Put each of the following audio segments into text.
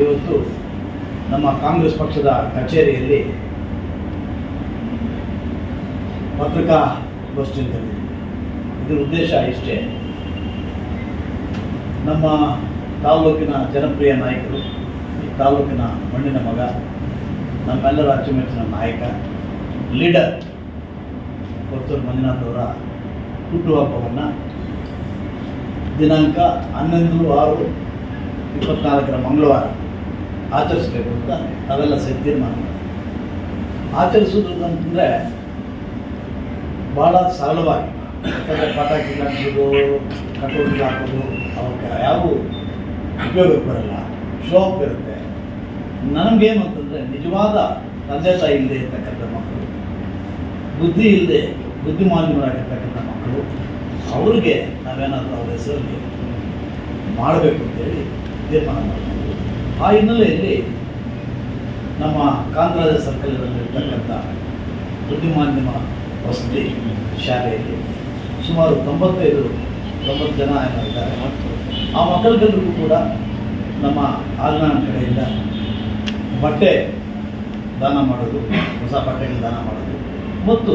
ಇವತ್ತು ನಮ್ಮ ಕಾಂಗ್ರೆಸ್ ಪಕ್ಷದ ಕಚೇರಿಯಲ್ಲಿ ಪತ್ರಿಕಾ ಗೋಷ್ಠಿ ಇದರ ಉದ್ದೇಶ ಇಷ್ಟೇ, ನಮ್ಮ ತಾಲೂಕಿನ ಜನಪ್ರಿಯ ನಾಯಕರು, ಈ ತಾಲೂಕಿನ ಮಣ್ಣಿನ ಮಗ ನಮ್ಮೆಲ್ಲರ ಅಚ್ಚುಮೆಚ್ಚಿನ ನಾಯಕ, ಲೀಡರ್ ಕೊತ್ತೂರು ಮಂಜುನಾಥ್ ಹುಟ್ಟುಹಬ್ಬವನ್ನು ದಿನಾಂಕ ಹನ್ನೊಂದು ಆರು ಇಪ್ಪತ್ನಾಲ್ಕರ ಮಂಗಳವಾರ ಆಚರಿಸ್ಬೇಕು ಅಂತ ನಾವೆಲ್ಲ ಸೇರಿ ತೀರ್ಮಾನ. ಆಚರಿಸೋದು ಅಂತಂದರೆ ಭಾಳ ಸರಳವಾಗಿ ಯಾಕಂದರೆ ಪಟಾಕಿ ಹಾಕೋದು ಕಟೋರಿ ಹಾಕೋದು ಅವಕ್ಕೆ ಯಾವ ಉಪಯೋಗಕ್ಕೆ ಬರಲ್ಲ ಶೋಪ್ ಇರುತ್ತೆ ನನಗೇನು ಅಂತಂದರೆ ನಿಜವಾದ ತಂದೆ ತಾಯಿ ಇಲ್ಲದೆ ಇರ್ತಕ್ಕಂಥ ಮಕ್ಕಳು, ಬುದ್ಧಿ ಇಲ್ಲದೆ ಬುದ್ಧಿಮಾನ್ಯರಾಗಿರ್ತಕ್ಕಂಥ ಮಕ್ಕಳು, ಅವ್ರಿಗೆ ನಾವೇನಾದರೂ ಅವ್ರ ಹೆಸರಲ್ಲಿ ಮಾಡಬೇಕು ಅಂತೇಳಿ ತೀರ್ಮಾನ ಮಾಡಿದ್ವಿ ಆ ಹಿನ್ನೆಲೆಯಲ್ಲಿ ನಮ್ಮ ಕಾಂತರಾಜ ಸರ್ಕಲ್ನಲ್ಲಿರ್ತಕ್ಕಂಥ ಮಾಧ್ಯಮ ವಸತಿ ಶಾಲೆಯಲ್ಲಿ ಸುಮಾರು ತೊಂಬತ್ತೈದು, ತೊಂಬತ್ತು ಜನ ಏನಾಗಿದ್ದಾರೆ ಮತ್ತು ಆ ಮಕ್ಕಳಿಗೆಲ್ಲರಿಗೂ ಕೂಡ ನಮ್ಮ ಆಲ್ನಾನ್ ಕಡೆಯಿಂದ ಬಟ್ಟೆ ದಾನ ಮಾಡೋದು, ಹೊಸ ಬಟ್ಟೆಗಳು ದಾನ ಮಾಡೋದು, ಮತ್ತು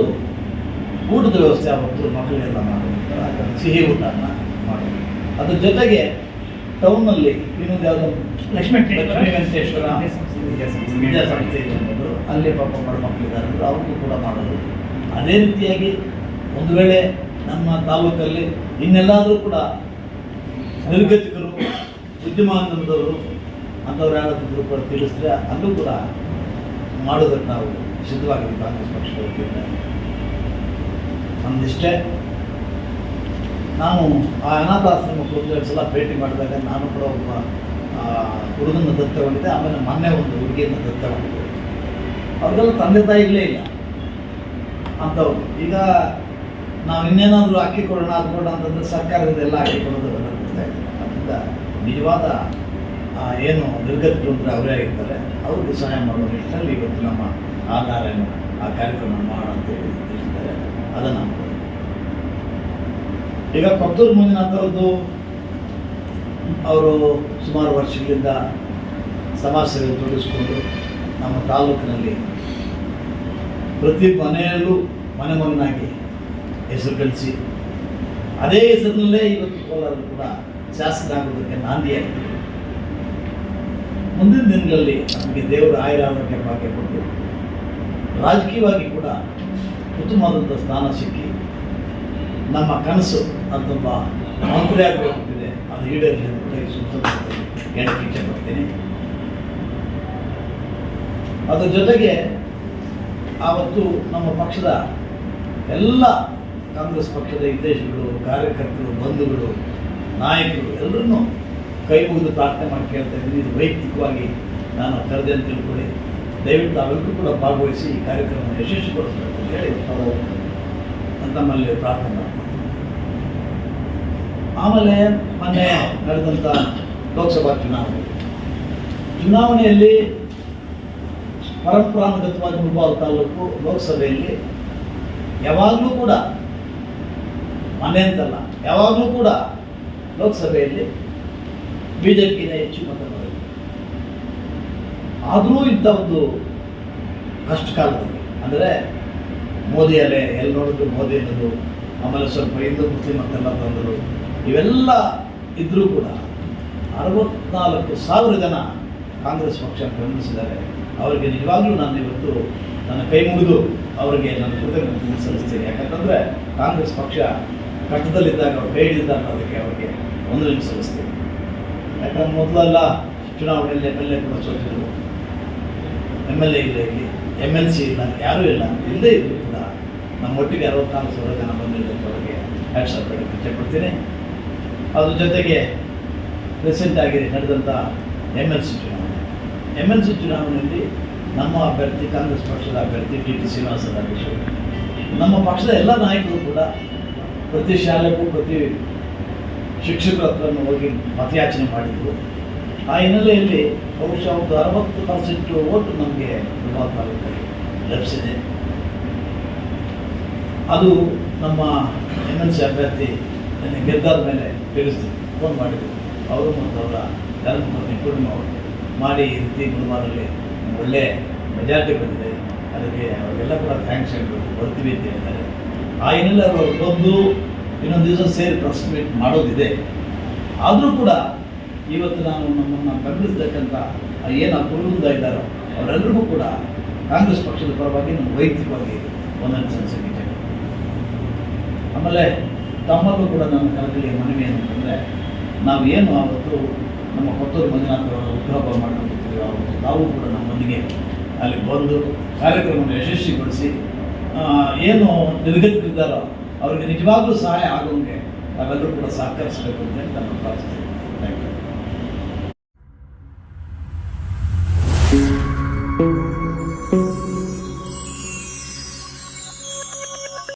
ಊಟದ ವ್ಯವಸ್ಥೆ ಆವತ್ತು ಮಕ್ಕಳಿಗೆಲ್ಲ ಮಾಡೋದು ಸಿಹಿ ಊಟನ ಮಾಡೋದು. ಅದ್ರ ಜೊತೆಗೆ ಟೌನ್ನಲ್ಲಿ ಇನ್ನೊಂದು ಯಾವುದೋ? ಲಕ್ಷ್ಮೀ ಲಕ್ಷ್ಮೀ ವೆಂಕಟೇಶ್ವರ ವಿದ್ಯಾಸಂಸ್ಥೆ ಅನ್ನೋದು. ಅಲ್ಲಿ ಪಾಪ ಬಡ ಮಕ್ಕಳಿದ್ದಾರೆ ಅಂದ್ರೆ ಅವ್ರಿಗೂ ಕೂಡ ಮಾಡೋದು. ಅದೇ ರೀತಿಯಾಗಿ ಒಂದು ವೇಳೆ ನಮ್ಮ ತಾಲೂಕಲ್ಲಿ ಇನ್ನೆಲ್ಲಾದರೂ ಕೂಡ ನಿರ್ಗತಿಕರು ಬುದ್ಧಿಮಾನದವರು ಅಂಥವ್ರು ಯಾರಾದರೂ ಕೂಡ ತಿಳಿಸಿದ್ರೆ ಅಲ್ಲೂ ಕೂಡ ಮಾಡೋದಕ್ಕೆ ನಾವು ಸಿದ್ಧವಾಗಿದ್ದೀವಿ ಕಾಂಗ್ರೆಸ್ ಪಕ್ಷದ ವತಿಯಿಂದ. ನಾನು ಆ ಅನಾಥಾಶ್ರಮಕ್ಕೆ ಒಂದು ಸಲ ಭೇಟಿ ಮಾಡಿದಾಗ ನಾನು ಕೂಡ ಒಬ್ಬ ಹುಡುಗನ ದತ್ತಗೊಂಡಿದ್ದೆ ಆಮೇಲೆ ಮೊನ್ನೆ ಒಂದು ಹುಡುಗಿಯನ್ನು ದತ್ತಗೊಂಡಿದ್ದೆ ಅವ್ರಿಗೆಲ್ಲ ತಂದೆ ತಾಯಿಗಳೇ ಇಲ್ಲ ಅಂಥವ್ರು. ಈಗ ನಾವು ಇನ್ನೇನಾದರೂ ಅಕ್ಕಿ ಕೊಡೋಣ, ಅದು ಕೊಡೋಣ ಅಂತಂದರೆ ಸರ್ಕಾರದಿಂದ ಎಲ್ಲ ಅಕ್ಕಿ ಕೊಡೋದು ಅದರಿಂದ ನಿಜವಾದ ಏನು ನಿರ್ಗತಿಗಳು ಅಂದರೆ ಅವರೇ ಆಗಿರ್ತಾರೆ. ಅವ್ರಿಗೆ ಸಹಾಯ ಮಾಡೋ ನಿಟ್ಟಿನಲ್ಲಿ ಇವತ್ತು ನಮ್ಮ ಆಧಾರ ಆ ಕಾರ್ಯಕ್ರಮ ಮಾಡೋಣ ಅಂತೇಳಿ ತಿಳಿಸಿದ್ದಾರೆ. ಅದನ್ನು ಈಗ ಪಕ್ಕದ ಮುಂದಿನ ಅಂತರದ್ದು ಅವರು ಸುಮಾರು ವರ್ಷಗಳಿಂದ ಸಮಾಜ ಸೇವೆ ತೊಡಗಿಸ್ಕೊಂಡು ನಮ್ಮ ತಾಲೂಕಿನಲ್ಲಿ ಪ್ರತಿ ಮನೆಯಲ್ಲೂ ಮನೆ ಮಗನಾಗಿ ಹೆಸರು ಕಳಿಸಿ, ಅದೇ ಹೆಸರಿನಲ್ಲೇ ಇವತ್ತು ಕೋಲಾರ ಕೂಡ ಶಾಸಕರಾಗೋದಕ್ಕೆ ನಾಂದಿಯಾಗಿದೆ ಮುಂದಿನ ದಿನಗಳಲ್ಲಿ ನಮಗೆ ದೇವರ ಆಯುರ ಆರೋಗ್ಯ ಭಾಗ್ಯ ಕೊಟ್ಟು ರಾಜಕೀಯವಾಗಿ ಕೂಡ ಉತ್ತಮವಾದಂಥ ಸ್ಥಾನ ಸಿಕ್ಕಿ ನಮ್ಮ ಕನಸು ಅದು ಮಂತ್ರಿ ಆಗಬೇಕಿದೆ ಅದು ಈಡೇರಲಿ ಅಂತ ಸಂದರ್ಭದಲ್ಲಿ ಹೇಳಕ್ಕೆ ಇಚ್ಛೆಪಡ್ತೀನಿ ಅದರ ಜೊತೆಗೆ ಆವತ್ತು ನಮ್ಮ ಪಕ್ಷದ ಎಲ್ಲ ಕಾಂಗ್ರೆಸ್ ಪಕ್ಷದ ಹಿತೇಶಿಗಳು ಕಾರ್ಯಕರ್ತರು, ಬಂಧುಗಳು, ನಾಯಕರು ಎಲ್ಲರನ್ನೂ ಕೈ ಮುಗಿದು ಪ್ರಾರ್ಥನೆ ಮಾಡಿ ಕೇಳ್ತಾ ಇದ್ದೀನಿ. ಇದು ವೈಯಕ್ತಿಕವಾಗಿ ನಾನು ಕರೆದೆ ಅಂತ ತಿಳ್ಕೊಳ್ಳಿ ದಯವಿಟ್ಟು ಅವರಿಗೂ ಕೂಡ ಭಾಗವಹಿಸಿ ಈ ಕಾರ್ಯಕ್ರಮ ಯಶಸ್ವಿಗೊಳಿಸಬೇಕು ಅಂತ ಹೇಳಿ ತಾವು ತಮ್ಮಲ್ಲಿ ಪ್ರಾರ್ಥನೆ ಮಾಡ್ತೀವಿ. ಆಮೇಲೆ ಮೊನ್ನೆ ನಡೆದಂಥ ಲೋಕಸಭಾ ಚುನಾವಣೆ. ಚುನಾವಣೆಯಲ್ಲಿ ಪರಂಪರಾನುಗತವಾಗಿ ಮುಂಬಾಗ ತಾಲೂಕು ಲೋಕಸಭೆಯಲ್ಲಿ ಯಾವಾಗಲೂ ಕೂಡ ಮನೆ ಅಂತಲ್ಲ, ಯಾವಾಗಲೂ ಕೂಡ ಲೋಕಸಭೆಯಲ್ಲಿ ಬಿ ಜೆ ಪಿನ ಹೆಚ್ಚು ಮತ ಆದರೂ ಇಂಥ ಒಂದು ಕಷ್ಟ ಕಾಲದಲ್ಲಿ ಅಂದರೆ ಮೋದಿ ಅಲೆ ಎಲ್ಲಿ ನೋಡಿದ್ರು ಮೋದಿ ಅನ್ನೋದು ಆಮೇಲೆ ಸ್ವಲ್ಪ ಹಿಂದೂ ಮುಸ್ಲಿಂ ಅಂತೆಲ್ಲ ಬಂದರು. ಇವೆಲ್ಲ ಇದ್ದರೂ ಕೂಡ ಅರವತ್ನಾಲ್ಕು ಸಾವಿರ ಜನ ಕಾಂಗ್ರೆಸ್ ಪಕ್ಷ ಬೆಂಬಲಿಸಿದ್ದಾರೆ ಅವರಿಗೆ ನಿಜವಾಗ್ಲೂ ನಾನು ಇವತ್ತು ನನ್ನ ಕೈ ಮುಗಿದು ಅವರಿಗೆ ನನ್ನ ಕೃತಜ್ಞತೆ ಸಲ್ಲಿಸ್ತೇನೆ. ಯಾಕಂತಂದರೆ ಕಾಂಗ್ರೆಸ್ ಪಕ್ಷ ಕಷ್ಟದಲ್ಲಿದ್ದಾಗ ಅವ್ರು ಕೈ ಅನ್ನೋದಕ್ಕೆ ಅವರಿಗೆ ಒಂದು ನಿಮಿಷ ಸಲ್ಲಿಸ್ತೇನೆ. ಯಾಕಂದ್ರೆ ಮೊದಲೆಲ್ಲ ಚುನಾವಣೆಯಲ್ಲಿ ಎಂ ಎಲ್ ಎ ಕೂಡ ಸೋತಿದ್ರು. ಎಂ ಎಲ್ ಎ ಇಲ್ಲ ಇಲ್ಲಿ ಎಂ ಎಲ್ ಸಿ ಇಲ್ಲ, ಯಾರೂ ಇಲ್ಲ ಇಲ್ಲದೇ ಇದ್ರು. ನಮ್ಮೊಟ್ಟಿಗೆ ಅರವತ್ನಾಲ್ಕು ಸಾವಿರ ಜನ ಬಂದಿರೋದಕ್ಕೆ ಅವರಿಗೆ ಹ್ಯಾಟ್ಸ್ ಆಫ್ ಇಚ್ಛೆಪಡ್ತೀನಿ ಅದ್ರ ಜೊತೆಗೆ ರೀಸೆಂಟಾಗಿ ನಡೆದಂಥ ಎಂ ಎಲ್ ಸಿ ಚುನಾವಣೆ. ಎಂ ಎಲ್ ಸಿ ಚುನಾವಣೆಯಲ್ಲಿ ನಮ್ಮ ಅಭ್ಯರ್ಥಿ, ಕಾಂಗ್ರೆಸ್ ಪಕ್ಷದ ಅಭ್ಯರ್ಥಿ ಟಿ ಟಿ ಶ್ರೀನಿವಾಸ ರಾಜೇಶ್ ನಮ್ಮ ಪಕ್ಷದ ಎಲ್ಲ ನಾಯಕರು ಕೂಡ ಪ್ರತಿ ಶಾಲೆಗೂ, ಪ್ರತಿ ಶಿಕ್ಷಕರ ಹತ್ರನೂ ಹೋಗಿ ಮತಯಾಚನೆ ಮಾಡಿದರು. ಆ ಹಿನ್ನೆಲೆಯಲ್ಲಿ ಬಹುಶಃ ಒಂದು ಅರವತ್ತು ಪರ್ಸೆಂಟು ಓಟು ನಮಗೆ ಪ್ರಭಾವ ಲಭಿಸಿದೆ. ಅದು ನಮ್ಮ ಎಂ ಎಲ್ ಸಿ ಅಭ್ಯರ್ಥಿ ನನ್ನ ಗೆದ್ದಾದ ಮೇಲೆ ತಿಳಿಸಿ ಫೋನ್ ಮಾಡಿದ್ರು. ಅವರು ಮತ್ತು ಅವರ ಧರ್ಮಪತ್ನಿ ಪೂರ್ಣಿಮಾ ಅವರು ಮಾಡಿ ಈ ರೀತಿ ಗುಲ್ಬಾರಲ್ಲಿ ಒಳ್ಳೆ ಮೆಜಾರಿಟಿ ಬಂದಿದೆ. ಅದಕ್ಕೆ ಅವರಿಗೆಲ್ಲ ಕೂಡ ಥ್ಯಾಂಕ್ಸ್ ಹೇಳಬೇಕು. ಬರ್ತೀವಿ ಅಂತ ಹೇಳ್ತಾರೆ. ಆ ಏನೆಲ್ಲ ಅವರು ಬಂದು ಇನ್ನೊಂದು ದಿವಸ ಸೇರಿ ಪ್ರೆಸ್ ಮೀಟ್ ಮಾಡೋದಿದೆ. ಆದರೂ ಕೂಡ ಇವತ್ತು ನಾನು ನಮ್ಮನ್ನು ಬೆಂಬಲಿಸ್ತಕ್ಕಂಥ ಏನು ಕುರುಂದ ಇದ್ದಾರೋ ಅವರೆಲ್ಲರಿಗೂ ಕೂಡ ಕಾಂಗ್ರೆಸ್ ಪಕ್ಷದ ಪರವಾಗಿ ನಮ್ಮ ವೈಯಕ್ತಿಕವಾಗಿ ಒಂದೊಂದು ಸಲ್ಲಿಸಲಿಕ್ಕೆ ಆಮೇಲೆ ತಮ್ಮಲ್ಲೂ ಕೂಡ ನನ್ನ ಕಳಕಳಿಯ ಮನವಿ ಅಂತಂದರೆ ನಾವು ಏನು ಆವತ್ತು ನಮ್ಮ ಕೊತ್ತೂರು ಮಂಜುನಾಥ್ ಅವರ ಹುಟ್ಟುಹಬ್ಬ ಮಾಡ್ಕೊಂಡಿರ್ತೀವಿ ಆವತ್ತು, ತಾವು ಕೂಡ ನಮ್ಮೊಂದಿಗೆ ಅಲ್ಲಿ ಬಂದು ಕಾರ್ಯಕ್ರಮವನ್ನು ಯಶಸ್ವಿಗೊಳಿಸಿ ಏನು ನಿರ್ಗತಿದ್ದಾರೋ ಅವರಿಗೆ ನಿಜವಾಗ್ಲೂ ಸಹಾಯ ಆಗೋಂಗೆ ನಾವೆಲ್ಲರೂ ಕೂಡ ಸಹಕರಿಸಬೇಕು ಅಂತ ನಾನು ಭಾವಿಸ್ತೇನೆ ಥ್ಯಾಂಕ್ ಯು